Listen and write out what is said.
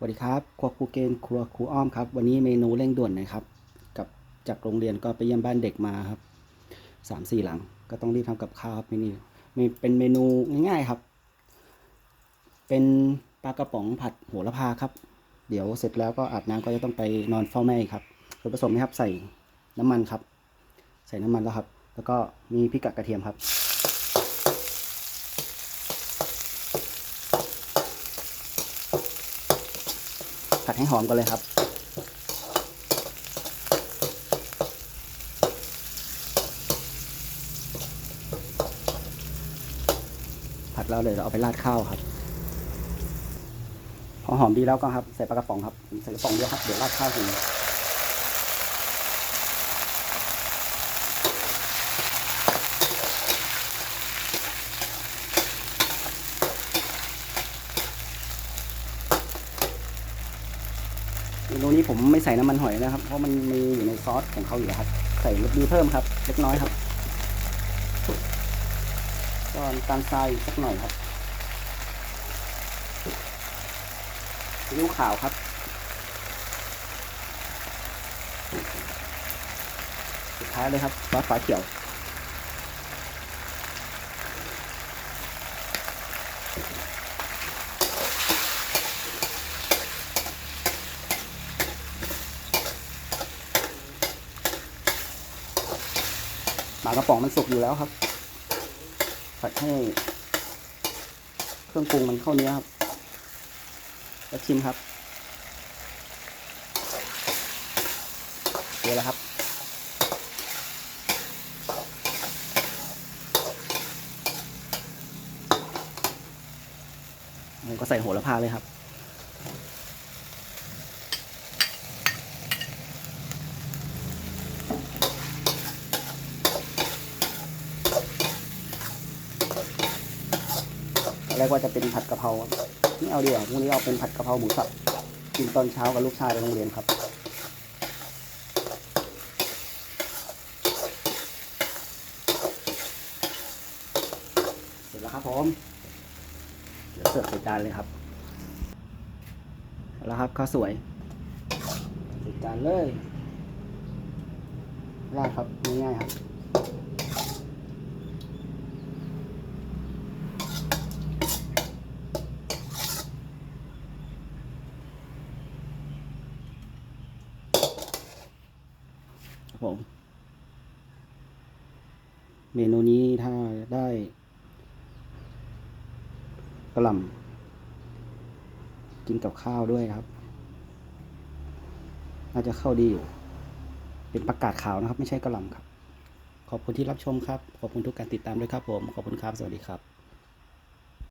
สวัสดีครับ ครัวครูเกณฑ์ครัวครูอ้อมครับ วันนี้เมนูเร่งด่วนนะครับ กับจากโรงเรียนก็ไปเยี่ยมบ้านเด็กมาครับสามสี่หลัง ก็ต้องรีบทำกับข้าวครับเมนูมีเป็นเมนูง่ายๆครับ เป็นปลากระป๋องผัดโหระพาครับ เดี๋ยวเสร็จแล้วก็อาบน้ำก็จะต้องไปนอนเฝ้าแม่ครับส่วนผสมนะครับใส่น้ำมันครับ ใส่น้ำมันแล้วครับ แล้วก็มีพริกกับกระเทียมครับ ผัดให้หอมกันเลยครับ ผัดแล้วเดี๋ยวเราเอาไปราดข้าวครับ พอหอมดีแล้วก็ครับ ใส่ปลากระป๋องครับ ใส่กระป๋องเยอะครับ เดี๋ยวราดข้าวที เมนูนี้ผมไม่ใส่น้ำมันหอยนะครับ เพราะมันมีอยู่ในซอสของเขาอยู่แล้วครับ ใส่รสดีเพิ่มครับ เล็กน้อยครับก็น้ำตาลทรายสักหน่อยครับซีอิ๊วขาวครับสุดท้ายเลยครับซอสฝาเขียวากระป๋องมันสุกอยู่แล้วครับ ผัดให้ เครื่องปรุงมันเข้าเนื้อครับแล้วชิมครับเดี๋ยวแล้วครับผมก็ใส่โหระพาเลยครับ แรกว่าจะเป็นผัดกะเพรานี่เอาดีกว่าพรุ่งนี้เอาเป็นผัดกะเพราหมูสับกินตอนเช้ากับลูกชายไปโรงเรียนครับเสร็จแล้วครับผมเดี๋ยวเสิร์ฟใส่จานเลยครับเอาแล้วครับข้าวสวยใส่จานเลยราดครับง่ายๆครับ ครับผม เมนูนี้ถ้าได้กระหล่ำกินกับข้าวด้วยครับ น่าจะเข้าดีอยู่ เป็นประกาศขาวนะครับ ไม่ใช่กระหล่ำครับ ขอบคุณที่รับชมครับ ขอบคุณทุกการติดตามด้วยครับผม ขอบคุณครับ สวัสดีครับ